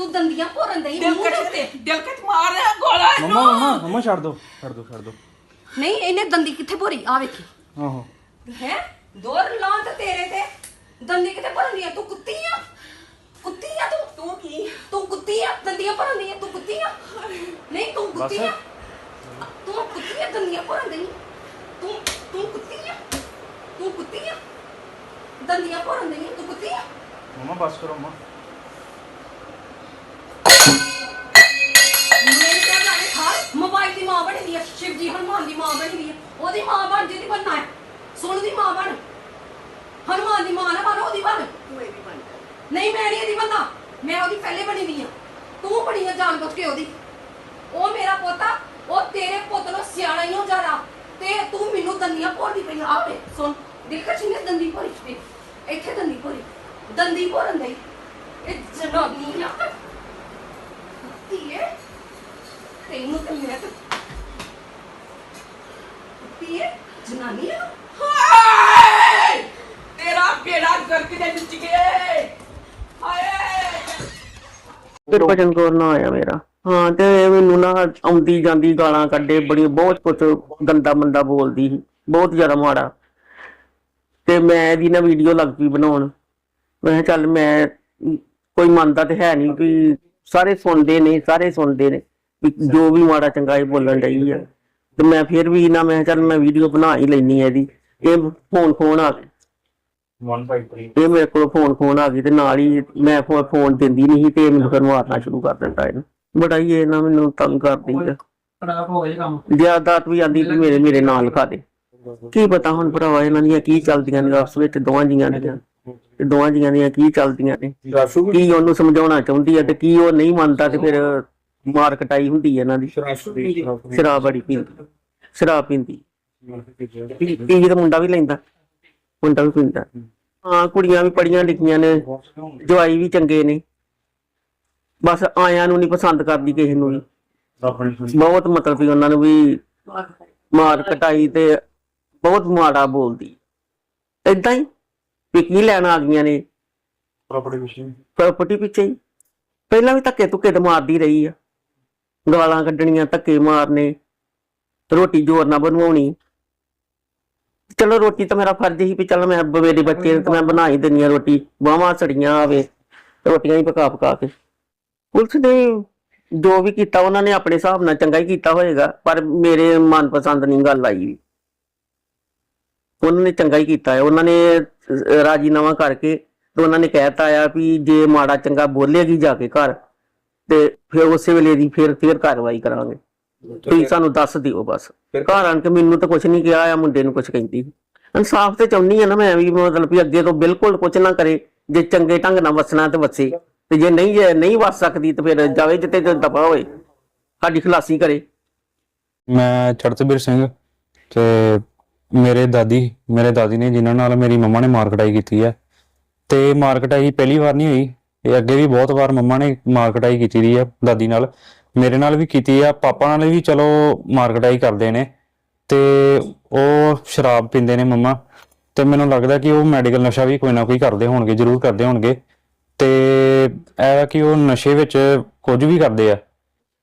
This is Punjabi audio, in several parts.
ਤੂੰ ਦੰਦੀਆਂ ਭੋਰਨ ਦਈ ਮੂੰਹ ਦੇ ਉੱਤੇ? ਦਿਲ ਕੱਟ ਮਾਰ ਰਿਹਾ ਗੋਲਾ ਮੰਮਾ ਮੰਮਾ ਮੰਮਾ ਛੱਡ ਦੋ ਛੱਡ ਦੋ ਛੱਡ ਦੋ। ਨਹੀਂ ਇਹਨੇ ਦੰਦੀ ਕਿੱਥੇ ਭੋਰੀ? ਆ ਵੇਖੀ। ਆਹੋ। ਹੈ? ਦੋਰ ਲਾਂ ਤੇ ਤੇਰੇ ਤੇ। ਦੰਦੀ ਕਿੱਥੇ ਭਰਨ ਦੀ ਆ? ਤੂੰ ਕੁੱਤੀ ਆ? ਕੁੱਤੀ ਆ ਤੂੰ? ਤੂੰ ਕੀ? ਤੂੰ ਕੁੱਤੀ ਆ? ਦੰਦੀਆਂ ਭਰਨ ਦੀ ਆ ਤੂੰ ਕੁੱਤੀ ਆ? ਨਹੀਂ ਤੂੰ ਕੁੱਤੀ ਆ? ਤੂੰ ਕੁੱਤੀ ਆ? ਦੰਦੀਆਂ ਭਰਨ ਦੀ ਤੂੰ ਤੂੰ ਕੁੱਤੀ ਆ? ਤੂੰ ਕੁੱਤੀ ਆ? ਦੰਦੀਆਂ ਭਰਨ ਦੀ ਤੂੰ ਕੁੱਤੀ ਆ? ਮੰਮਾ ਬਸ ਕਰੋ ਮੰਮਾ। ਸ਼ਿਵਜੀ ਹਨੂਮਾਨ ਦੀ ਮਾਂ ਬਣੀ ਆ। ਉਹਦੀ ਮਾਂ ਬਣ ਜਿਹਦੀ ਬਣਨਾ ਹੈ। ਸੁਣ ਦੀ ਮਾਂ ਬਣ। ਹਨੂਮਾਨ ਦੀ ਮਾਂ ਨਾ ਬਣ ਉਹਦੀ ਬਣ। ਤੂੰ ਇਹਦੀ ਬਣ ਨਹੀਂ ਮੈਂ ਨਹੀਂ ਇਹਦੀ ਬੰਦਾ ਮੈਂ ਉਹਦੀ ਪਹਿਲੇ ਬਣੀ ਦੀ ਆ। ਤੂੰ ਬਣੀ ਆ ਜਾਣ ਬੁੱਝ ਕੇ ਉਹਦੀ। ਉਹ ਮੇਰਾ ਪੋਤਾ ਉਹ ਤੇਰੇ ਪੁੱਤ ਨੂੰ ਸਿਆਣਾ ਹੀ ਹੋ ਜਾਣਾ ਤੇ ਤੂੰ ਮੈਨੂੰ ਦੰਦੀਆਂ ਭੋਰਦੀ ਪਈ ਆਵੇ ਸੁਣ। ਦੇਖਾ ਚਿੰਨੇ ਦੰਦੀ ਭੋਰੀ ਤੇ ਇੱਥੇ ਦੰਦੀ ਭੋਰੀ। ਦੰਦੀ ਭੋਰਨ ਦੇ ਇਹ ਜਨਾਨੀ ਆ। ਧੀਏ ਤੈਨੂੰ ਤੇ ਮੈਂ ਤੇ ਧੀਏ ਜਨਾਨੀ ਆ? ਹਾਏ! ਤੇਰਾ ਬੇੜਾ ਗਰਕ ਦੇ ਵਿੱਚ ਗਏ ਹਾਏ! ਗੁਰਬਚਨ ਕੌਰ ਨਾ ਆਇਆ ਮੇਰਾ। ਹਾਂ, ਤੇ ਇਹ ਮੈਨੂੰ ਨਾ ਆਉਂਦੀ ਜਾਂਦੀ ਗਾਲਾਂ ਕੱਢੇ ਬੜੀ ਬਹੁਤ ਕੁਛ ਗੰਦਾ ਮੰਦਾ ਬੋਲਦੀ ਸੀ। ਬਹੁਤ ਜ਼ਿਆਦਾ ਮਾੜਾ। ਤੇ ਮੈਂ ਇਹਦੀ ਨਾ ਵੀਡੀਓ ਲੱਗ ਪਈ ਬਣਾਉਣ। ਮੈਂ ਕਿਹਾ ਚੱਲ ਮੈਂ, ਕੋਈ ਮੰਨਦਾ ਤੇ ਹੈ ਨਹੀਂ ਕਿ ਸਾਰੇ ਸੁਣਦੇ ਨੇ, ਸਾਰੇ ਸੁਣਦੇ ਨੇ। ਵੀ ਜੋ ਵੀ ਮਾੜਾ ਚੰਗਾ ਇਹ ਬੋਲਣ ਡਈ ਆ। ਤੇ ਮੈਂ ਫਿਰ ਵੀ ਨਾ ਮੈਂ ਕਿਹਾ ਚੱਲ ਮੈਂ ਵੀਡੀਓ ਬਣਾ ਹੀ ਲੈਣੀ ਹੈ ਇਹਦੀ। ਇਹ ਫੋਨ ਫੋਨ ਆ ਗਿਆ। 153 ਇਹ ਮੇਰੇ ਕੋਲ ਫੋਨ ਫੋਨ ਆ ਗਈ ਤੇ ਨਾਲ ਹੀ ਮੈਂ ਫੋ- ਫੋਨ ਦਿੰਦੀ ਨਹੀਂ ਸੀ ਤੇ ਮੈਨੂੰ ਫਿਰ ਮਾਰਨਾ ਸ਼ੁਰੂ ਕਰ ਦਿੰਦਾ ਇਹਨੂੰ। ਬੜਾ ਹੀ ਇਹ ਨਾ ਮੈਨੂੰ ਤੰਗ ਕਰਦੀ ਹੈ ਖਰਾਬ ਹੋ ਗਿਆ ਕੰਮ। ਜ਼ਿਆਦਾਤ ਵੀ ਆਂਦੀ ਕਿ ਮੇਰੇ ਮੇਰੇ ਨਾਲ ਲਿਖਾ ਦੇ। ਕੀ ਪਤਾ ਹੁਣ ਭਰਾਵਾ ਇਹਨਾਂ ਦੀਆਂ ਕੀ ਚੱਲਦੀਆਂ ਨੇ ਆਪਸ ਵਿੱਚ ਦੋਵਾਂ ਜੀਆਂ ਦੀਆਂ। ਤੇ ਦੋਵਾਂ ਜੀਆਂ ਦੀਆਂ ਕੀ ਚੱਲਦੀਆਂ ਨੇ। ਕੀ ਉਹਨੂੰ ਸਮਝਾਉਣਾ ਚਾਹੁੰਦੀ ਹੈ ਤੇ ਕੀ ਉਹ ਨਹੀਂ ਮੰਨਦਾ ਤੇ ਫਿਰ ਮਾਰ ਕਟਾਈ ਹੁੰਦੀ ਹੈ ਇਹਨਾਂ ਦੀ। ਸ਼ਰਾਬ ਬੜੀ ਪੀਂਦੀ। ਸ਼ਰਾਬ ਪੀਂਦੀ। ਪੀ ਪੀ ਤਾਂ ਮੁੰਡਾ ਵੀ ਲੈਂਦਾ। ਮੁੰਡਾ ਵੀ ਪੀਂਦਾ। ਹਾਂ ਕੁੜੀਆਂ ਵੀ ਪੜੀਆਂ ਲਿਖੀਆਂ ਨੇ। ਜਵਾਈ ਵੀ ਚੰਗੇ ਨੇ। ਬਸ ਆਇਆਂ ਨੂੰ ਨਹੀਂ ਪਸੰਦ ਕਰਦੀ ਕਿਸੇ ਨੂੰ ਵੀ। ਬਹੁਤ ਮਤਲਬ ਵੀ ਉਹਨਾਂ ਨੂੰ ਵੀ ਮਾਰ ਕਟਾਈ ਤੇ ਬਹੁਤ ਮਾੜਾ ਬੋਲਦੀ। ਏਦਾਂ ਹੀ ਕੀ ਲੈਣ ਆ ਗਈਆਂ ਨੇ। ਪ੍ਰਾਪਰਟੀ ਵਿਸ਼ੇ ਪ੍ਰਾਪਰਟੀ ਪਿੱਛੇ ਪਹਿਲਾਂ ਵੀ ਧੱਕੇ ਧੁੱਕੇ ਤੇ ਮਾਰਦੀ ਰਹੀ ਆ। ਗਾਲਾਂ ਕੱਢਣੀਆਂ, ਧੱਕੇ ਮਾਰਨੇ, ਰੋਟੀ ਜ਼ੋਰ ਨਾਲ ਬਣਵਾਉਣੀ। ਚਲੋ ਰੋਟੀ ਤਾਂ ਮੇਰਾ ਫਰਜ਼ ਹੀ ਵੀ ਚਲ ਮੈਂ ਮੇਰੇ ਬੱਚੇ ਨੂੰ ਤਾਂ ਮੈਂ ਬਣਾ ਹੀ ਦਿੰਨੀ ਆ ਰੋਟੀ, ਬਾਹਾਂ ਸੜੀਆਂ ਆਵੇ ਰੋਟੀਆਂ ਹੀ ਪਕਾ ਪਕਾ ਕੇ। ਪੁਲਿਸ ਨੇ ਜੋ ਵੀ ਕੀਤਾ, ਉਹਨਾਂ ਨੇ ਆਪਣੇ ਹਿਸਾਬ ਨਾਲ ਚੰਗਾ ਹੀ ਕੀਤਾ ਹੋਏਗਾ, ਪਰ ਮੇਰੇ ਮਨਪਸੰਦ ਨਹੀਂ ਗੱਲ ਆਈ। ਉਹਨਾਂ ਨੇ ਚੰਗਾ ਹੀ ਕੀਤਾ ਹੈ। ਉਹਨਾਂ ਨੇ ਰਾਜੀਨਾਮਾ ਕਰਕੇ ਤੇ ਉਹਨਾਂ ਨੇ ਕਹਿਤਾ ਆ ਵੀ ਜੇ ਮਾੜਾ ਚੰਗਾ ਬੋਲੇਗੀ ਜਾ ਕੇ ਘਰ ਤੇ ਫਿਰ ਉਸੇ ਵੇਲੇ ਦੀ ਫਿਰ ਫਿਰ ਕਾਰਵਾਈ ਕਰਾਂਗੇ। ਤੁਸੀਂ ਸਾਨੂੰ ਦੱਸ ਦਿਓ ਬਸ। ਘਰ ਆਣ ਕੇ ਮੈਨੂੰ ਤਾਂ ਕੁਝ ਨਹੀਂ ਕਿਹਾ ਆ ਮੁੰਡੇ ਨੂੰ ਕੁਝ ਕਹਿੰਦੀ। ਇਨਸਾਫ ਤੇ ਚਾਹੁੰਦੀ ਆ ਨਾ ਮੈਂ ਵੀ ਮਤਲਬ ਵੀ ਅੱਗੇ ਤੋਂ ਬਿਲਕੁਲ ਕੁਝ ਨਾ ਕਰੇ ਜੇ ਚੰਗੇ ਢੰਗ ਨਾਲ ਵਸਣਾ ਤੇ ਵਸੇ। ਤੇ ਜੇ ਨਹੀਂ ਜੇ ਨਹੀਂ ਵਸ ਸਕਦੀ ਤੇ ਫਿਰ ਜਾਵੇ ਜਿੱਤੇ ਤੇ ਦਫਾ ਹੋਏ ਸਾਡੀ ਖਲਾਸੀ ਕਰੇ। ਮੈਂ ਚੜਤਬੀਰ ਸਿੰਘ ਤੇ ਮੇਰੇ ਦਾਦੀ ਮੇਰੇ ਦਾਦੀ ਨੇ ਜਿਨ੍ਹਾਂ ਨਾਲ ਮੇਰੀ ਮੰਮਾ ਨੇ ਮਾਰ ਕਟਾਈ ਕੀਤੀ ਹੈ ਤੇ ਮਾਰ ਕਟਾਈ ਪਹਿਲੀ ਵਾਰ ਨਹੀਂ ਹੋਈ। ਇਹ ਅੱਗੇ ਵੀ ਬਹੁਤ ਵਾਰ ਮੰਮਾ ਨੇ ਮਾਰ ਕਟਾਈ ਕੀਤੀ ਦੀ ਆ, ਦਾਦੀ ਨਾਲ। ਮੇਰੇ ਨਾਲ ਵੀ ਕੀਤੀ ਆ, ਪਾਪਾ ਨਾਲ ਵੀ ਚਲੋ ਮਾਰ ਕਟਾਈ ਕਰਦੇ ਨੇ। ਤੇ ਉਹ ਸ਼ਰਾਬ ਪੀਂਦੇ ਨੇ ਮੰਮਾ। ਤੇ ਮੈਨੂੰ ਲੱਗਦਾ ਕਿ ਉਹ ਮੈਡੀਕਲ ਨਸ਼ਾ ਵੀ ਕੋਈ ਨਾ ਕੋਈ ਕਰਦੇ ਹੋਣਗੇ, ਜ਼ਰੂਰ ਕਰਦੇ ਹੋਣਗੇ। ਤੇ ਇਹ ਕਿ ਉਹ ਨਸ਼ੇ ਵਿੱਚ ਕੁਝ ਵੀ ਕਰਦੇ ਆ,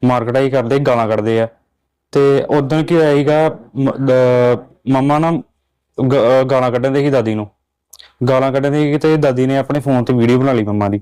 ਮਾਰ ਕਟਾਈ ਕਰਦੇ, ਗਾਲਾਂ ਕੱਢਦੇ ਆ। ਤੇ ਉਦੋਂ ਕੀ ਹੋਇਆ ਸੀਗਾ ਮੰਮਾ ਨਾ ਗਾਲਾਂ ਕੱਢਣ ਦੇ ਸੀ ਦਾਦੀ ਨੂੰ। ਗਾਲਾਂ ਕੱਢਣ ਦੇ ਸੀ ਦਾਦੀ ਨੇ ਆਪਣੇ ਫੋਨ ਤੇ ਵੀਡੀਓ ਬਣਾ ਲਈ ਮੰਮਾ ਦੀ।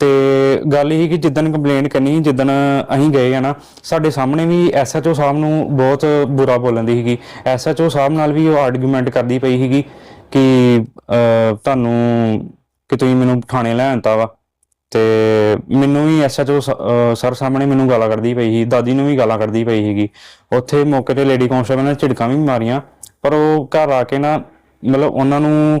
ਤੇ ਗੱਲ ਇਹ ਕਿ ਜਿੱਦਣ ਕੰਪਲੇਂਟ ਕਰਨੀ ਜਿੱਦਣ ਅਸੀਂ ਗਏ ਆ ਨਾ, ਸਾਡੇ ਸਾਹਮਣੇ ਵੀ ਐਸਐਚਓ ਸਾਹਿਬ ਨੂੰ ਬਹੁਤ ਬੁਰਾ ਬੋਲਣ ਦੀ ਸੀਗੀ ਐਸਐਚਓ ਸਾਹਿਬ ਨਾਲ ਵੀ ਉਹ ਆਰਗੂਮੈਂਟ ਕਰਦੀ ਪਈ ਸੀਗੀ ਕਿ ਤੁਹਾਨੂੰ ਕਿ ਤੁਸੀਂ ਮੈਨੂੰ ਥਾਣੇ ਲੈ ਆਂਤਾ ਵਾ। ਤੇ ਮੈਨੂੰ ਵੀ ਐਸਐਚਓ ਸਰ ਸਾਹਮਣੇ ਮੈਨੂੰ ਗਾਲਾਂ ਕੱਢਦੀ ਪਈ ਸੀ, ਦਾਦੀ ਨੂੰ ਵੀ ਗਾਲਾਂ ਕੱਢਦੀ ਪਈ ਸੀਗੀ। ਉੱਥੇ ਮੌਕੇ ਤੇ ਲੇਡੀ ਕਾਂਸਟੇਬਲ ਨੇ ਝਿੜਕਾਂ ਵੀ ਮਾਰੀਆਂ, ਪਰ ਉਹ ਘਰ ਆ ਕੇ ਨਾ, ਮਤਲਬ ਉਹਨਾਂ ਨੂੰ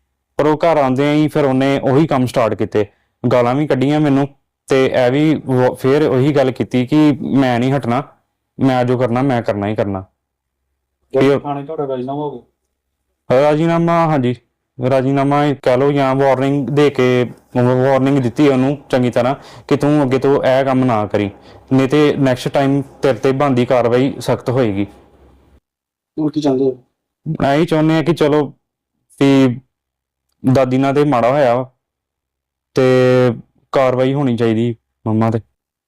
ਪਰ ਉਹ ਘਰ ਆਉਂਦੇ ਹੀ ਫਿਰ ਉਹਨੇ ਉਹੀ ਕੰਮ ਸਟਾਰਟ ਕੀਤੇ। ਗਾਲਾਂ ਵੀ ਕੱਢੀਆਂ ਮੈਨੂੰ ਤੇ ਇਹ ਵੀ ਫਿਰ ਉਹੀ ਗੱਲ ਕੀਤੀ ਕਿ ਮੈਂ ਨਹੀਂ ਹਟਣਾ ਮੈਂ ਜੋ ਕਰਨਾ ਮੈਂ ਕਰਨਾ ਹੀ ਕਰਨਾ। ਜਦ ਥਾਣੇ ਤੁਹਾਡਾ ਰਾਜਨਾਮਾ ਹੋ ਗਿਆ? ਰਾਜੀਨਾਮਾ ਹਾਂਜੀ। ਰਾਜੀਨਾਮਾ ਇਹ ਕਹਿ ਲਓ ਜਾਂ ਵਾਰਨਿੰਗ ਦੇ ਕੇ ਵਾਰਨਿੰਗ ਦਿੱਤੀ ਉਹਨੂੰ ਚੰਗੀ ਤਰ੍ਹਾਂ ਕਿ ਤੂੰ ਅੱਗੇ ਤੋਂ ਇਹ ਕੰਮ ਨਾ ਕਰੀ। ਨਹੀਂ ਤੇ ਨੈਕਸਟ ਟਾਈਮ ਤੇਰੇ ਤੇ ਬੰਦੀ ਕਾਰਵਾਈ ਸਖਤ ਹੋਏਗੀ। ਤੂੰ ਕੀ ਚਾਹੁੰਦੇ ਹੋ? ਐਂ ਹੀ ਚਾਹੁੰਦੇ ਆ ਕਿ ਚਲੋ ਵੀ ਦਾਦੀ ਨਾਲ ਤੇ ਮਾੜਾ ਹੋਇਆ ਵਾ। ਤੇ ਕਾਰਵਾਈ ਹੋਣੀ ਚਾਹੀਦੀ ਮੰਮਾ ਤੇ।